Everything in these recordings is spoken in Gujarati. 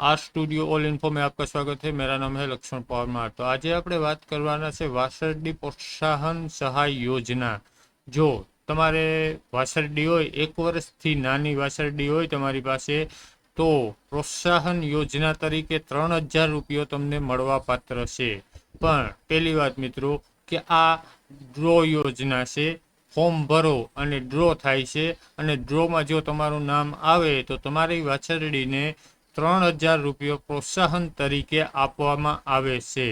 आर स्टूडियो ऑल इन्फो में आपका स्वागत है मेरा नाम है लक्ष्मण परमार તો આજે આપણે વાત કરવાના છે વાસરડી પ્રોત્સાહન સહાય યોજના જો તમારે વાસરડી હોય એક વર્ષથી નાની વાસરડી હોય તમારી પાસે તો પ્રોત્સાહન યોજના તરીકે ત્રણ હજાર રૂપિયો તમને મળવા પાત્ર છે પણ પહેલી વાત મિત્રો કે આ ડ્રો યોજના છે ફોર્મ ભરો અને ડ્રો થાય છે અને ડ્રોમાં જો તમારું નામ આવે તો તમારી વાછરડીને ત્રણ હજાર રૂપિયો પ્રોત્સાહન તરીકે આપવામાં આવે છે.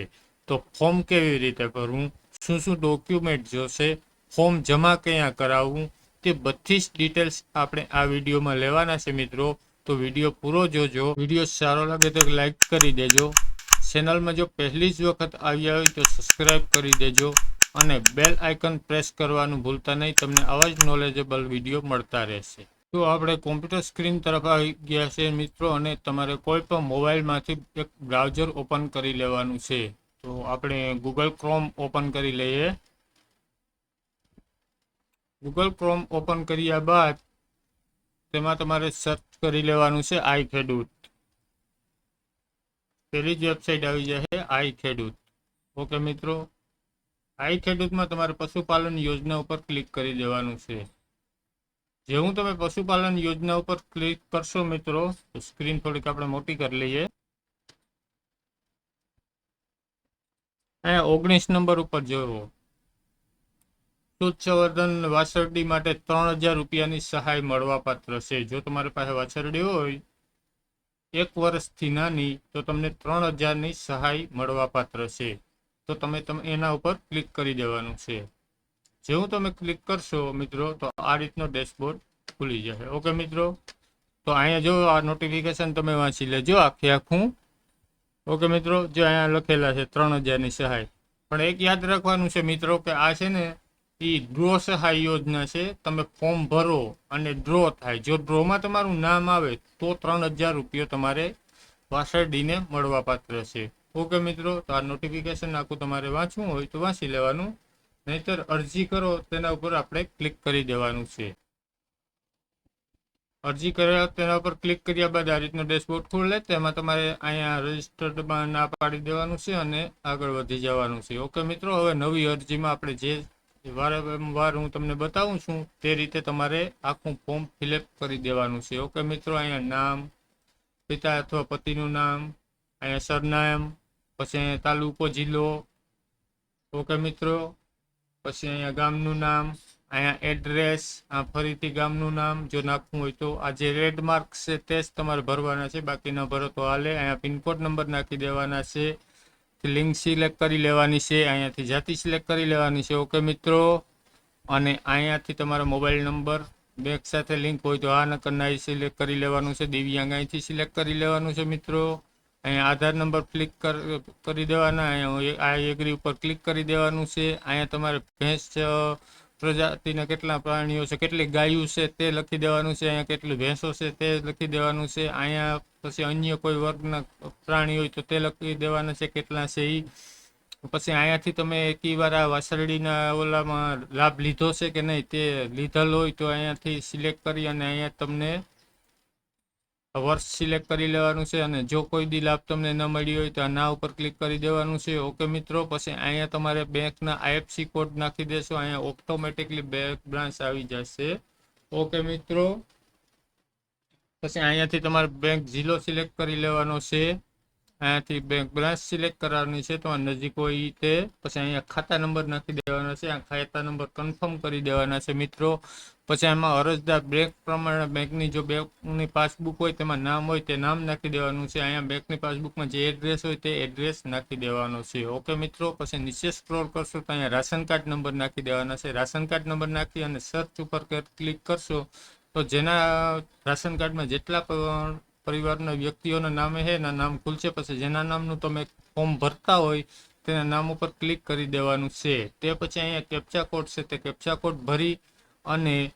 તો ફોર્મ કેવી રીતે ભરવું? શું શું ડોક્યુમેન્ટ જોશે? ફોર્મ જમા ક્યાં કરાવવું? તે બધી જ ડિટેલ્સ આપણે આ વિડીયોમાં લેવાના છે મિત્રો. તો વીડિયો પૂરો જોજો. વીડિયો સારો લાગે તો લાઈક કરી દેજો. ચેનલમાં જો પહેલી જ વખત આવ્યા હોય તો સબસ્ક્રાઈબ કરી દેજો અને બેલ આઇકન પ્રેસ કરવાનું ભૂલતા નહીં. તમને આવા જ નોલેજેબલ વીડિયો મળતા રહેશે. તો આપણે કોમ્પ્યુટર સ્ક્રીન તરફ આવી ગયા છે મિત્રો અને તમારે કોઈ પણ મોબાઈલમાંથી એક બ્રાઉઝર ઓપન કરી લેવાનું છે. તો આપણે ગૂગલ ક્રોમ ઓપન કરી લઈએ. ગૂગલ ક્રોમ ઓપન કર્યા બાદ તેમાં તમારે સર્ચ કરી લેવાનું છે આઈ ખેડૂત પેલી જ વેબસાઇટ આવી જશે આઈ ખેડૂત ઓકે મિત્રો. આઈ ખેડૂતમાં તમારે પશુપાલન યોજના ઉપર ક્લિક કરી દેવાનું છે. જેવું તમે પશુપાલન યોજના ઉપર ક્લિક કરશો મિત્રો સ્ક્રીન થોડીક આપણે મોટી કરી લઈએ. અહીંયા ઓગણીસ નંબર ઉપર જોવો દૂધ સંવર્ધન વાછરડી માટે ત્રણ હજાર રૂપિયાની સહાય મળવાપાત્ર છે. જો તમારી પાસે વાછરડી હોય, એક વર્ષથી નાની, તો તમને ત્રણ હજારની સહાય મળવાપાત્ર છે. તો તમે તમે, એના ઉપર ક્લિક કરી દેવાનું છે. જેવું તમે ક્લિક કરશો મિત્રો, તો આ રીતનો ડેશબોર્ડ ખુલી જશે. ઓકે મિત્રો? તો અહીંયા જો આ નોટિફિકેશન તમે વાંચી લેજો, આખે આખું. ઓકે મિત્રો? જો અહીંયા લખેલા છે ત્રણ હજારની સહાય. પણ એક યાદ રાખવાનું છે મિત્રો કે આ છે ને, એ ડ્રો સહાય યોજના છે. તમે ફોર્મ ભરો અને ડ્રો થાય. જો ડ્રોમાં તમારું નામ આવે, તો ત્રણ હજાર રૂપિયો તમારે વાસરડીને મળવા પાત્ર છે. ઓકે મિત્રો? તો આ નોટિફિકેશન આખું તમારે વાંચવું હોય તો વાંચી લેવાનું. નહીતર અરજી કરો, તેના ઉપર આપણે ક્લિક કરી દેવાનું છે. અરજી કર્યા, તેના ઉપર ક્લિક કર્યા બાદ આ રીતનો ડેશબોર્ડ ખોલે, તેમાં તમારે અહીંયા રજિસ્ટર્ડમાં ના પાડી દેવાનું છે અને આગળ વધી જવાનું છે. ઓકે મિત્રો, હવે નવી અરજીમાં આપણે જે વારંવાર હું તમને બતાવું છું, તે રીતે તમારે આખું ફોર્મ ફિલઅપ કરી દેવાનું છે. ઓકે મિત્રો, અહીંયા નામ, પિતા અથવા પતિનું નામ, અહીંયા સરનામ, પછી તાલુકો, જિલ્લો. ઓકે મિત્રો પછી અહીંયા ગામનું નામ, અહીંયા એડ્રેસ આ ફરીથી ગામનું નામ જો નાખવું હોય તો આ જે રેડ માર્ક છે તે જ તમારે ભરવાના છે, બાકી ન ભરો તો હાલે. અહીંયા પિનકોડ નંબર નાખી દેવાના છે. લિંક સિલેક્ટ કરી લેવાની છે, અહીંયાથી જાતિ સિલેક્ટ કરી લેવાની છે. ઓકે મિત્રો, અને અહીંયાથી તમારો મોબાઈલ નંબર, બેંક સાથે લિંક હોય તો આ નકરના સિલેક્ટ કરી લેવાનું છે. દિવ્યાંગ અહીંથી સિલેક્ટ કરી લેવાનું છે મિત્રો. અહીંયા આધાર નંબર ક્લિક કરી દેવાના, અહીંયા આ એગ્રી ઉપર ક્લિક કરી દેવાનું છે. અહીંયા તમારે ભેંસ પ્રજાતિના કેટલા પ્રાણીઓ છે, કેટલી ગાયું છે તે લખી દેવાનું છે. અહીંયા કેટલી ભેંસો છે તે લખી દેવાનું છે. અહીંયા પછી અન્ય કોઈ વર્ગના પ્રાણી હોય તો તે લખી દેવાના છે કેટલા છે એ પછી અહીંયાથી તમે એકી વાર આ વાસરડીના ઓલામાં લાભ લીધો છે કે નહીં તે લીધેલ હોય તો અહીંયાથી સિલેક્ટ કરી અને અહીંયા તમને વર્ષ સિલેક્ટ કરી લેવાનું છે અને જો કોઈ દી લાભ તમને ન મળી હોય તો ના ઉપર ક્લિક કરી દેવાનું છે. ઓકે મિત્રો, પછી અહીંયા તમારે બેંકના આઈએફસી કોડ નાખી દેશો. અહીંયા ઓટોમેટિકલી બેંક બ્રાન્ચ આવી જશે. ઓકે મિત્રો, પછી અહીંયાથી તમારે બેંક જિલ્લો સિલેક્ટ કરી લેવાનો છે. અહીંયાથી બેંક બ્રાન્ચ સિલેક્ટ કરવાની છે. તો નજીક હોય તે. પછી અહીંયા ખાતા નંબર નાખી દેવાનો છે. આ ખાતા નંબર કન્ફર્મ કરી દેવાના છે મિત્રો. પછી એમાં અરજદાર બેંક પ્રમાણે બેંકની જો બેંકની પાસબુક હોય તેમાં નામ હોય તે નામ નાખી દેવાનું છે. અહીંયા બેંકની પાસબુકમાં જે એડ્રેસ હોય તે એડ્રેસ નાખી દેવાનો છે. ઓકે મિત્રો, પછી નીચે સ્ક્રોલ કરશો તો અહીંયા રાશન કાર્ડ નંબર નાખી દેવાના છે. રાશન કાર્ડ નંબર નાખી અને સર્ચ ઉપર ક્લિક કરશો તો જેના રાશન કાર્ડમાં જેટલા પરિવારના વ્યક્તિઓના નામે છે એના નામ ખુલશે. પછી જેના નામનું તમે ફોર્મ ભરતા હોય તેના નામ ઉપર ક્લિક કરી દેવાનું છે. તે પછી અહીંયા કેપ્ચા કોડ છે. તે કેપ્ચા કોડ ભરી અને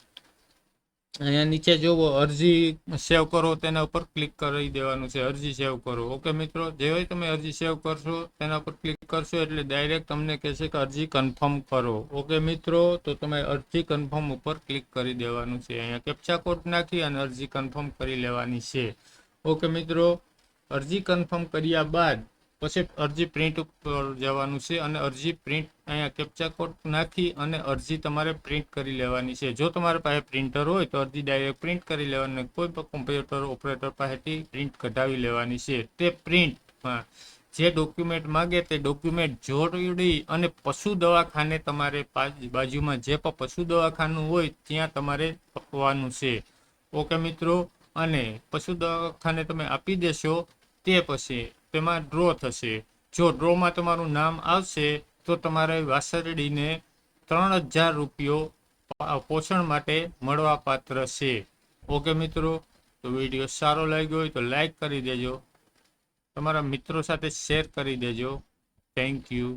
અહીંયા નીચે જોવો અરજી સેવ કરો, તેના ઉપર ક્લિક કરી દેવાનું છે, અરજી સેવ કરો. ઓકે મિત્રો, જે હોય તમે અરજી સેવ કરશો, તેના ઉપર ક્લિક કરશો એટલે ડાયરેક્ટ તમને કહેશે કે અરજી કન્ફર્મ કરો. ઓકે મિત્રો, તો તમે અરજી કન્ફર્મ ઉપર ક્લિક કરી દેવાનું છે. અહીંયા કેપ્ચા કોડ નાખી અને અરજી કન્ફર્મ કરી લેવાની છે. ઓકે મિત્રો, અરજી કન્ફર્મ કર્યા બાદ પછી અરજી પ્રિન્ટ ઉપર જવાનું છે અને અરજી પ્રિન્ટ અહીંયા કેપ્ચા કોડ નાખી અને અરજી તમારે પ્રિન્ટ કરી લેવાની છે. જો તમારા પાસે પ્રિન્ટર હોય તો અરજી ડાયરેક્ટ પ્રિન્ટ કરી લેવાની કોઈ પણ કોમ્પ્યુટર ઓપરેટર પાસેથી પ્રિન્ટ કઢાવી લેવાની છે. તે પ્રિન્ટમાં જે ડોક્યુમેન્ટ માગે તે ડોક્યુમેન્ટ જોડી અને પશુ દવાખાને તમારે બાજુમાં જે પણ પશુ દવાખાનું હોય ત્યાં તમારે આપવાનું છે. ઓકે મિત્રો? અને પશુ દવાખાને તમે આપી દેશો તે પછી તેમાં ડ્રો થશે. જો ડ્રોમાં તમારું નામ આવશે, તો તમારે વાસરડીને ત્રણ હજાર રૂપિયો પોષણ માટે મળવા પાત્ર છે. ઓકે મિત્રો, તો વીડિયો સારો લાગ્યો હોય તો લાઈક કરી દેજો. તમારા મિત્રો સાથે શેર કરી દેજો. Thank you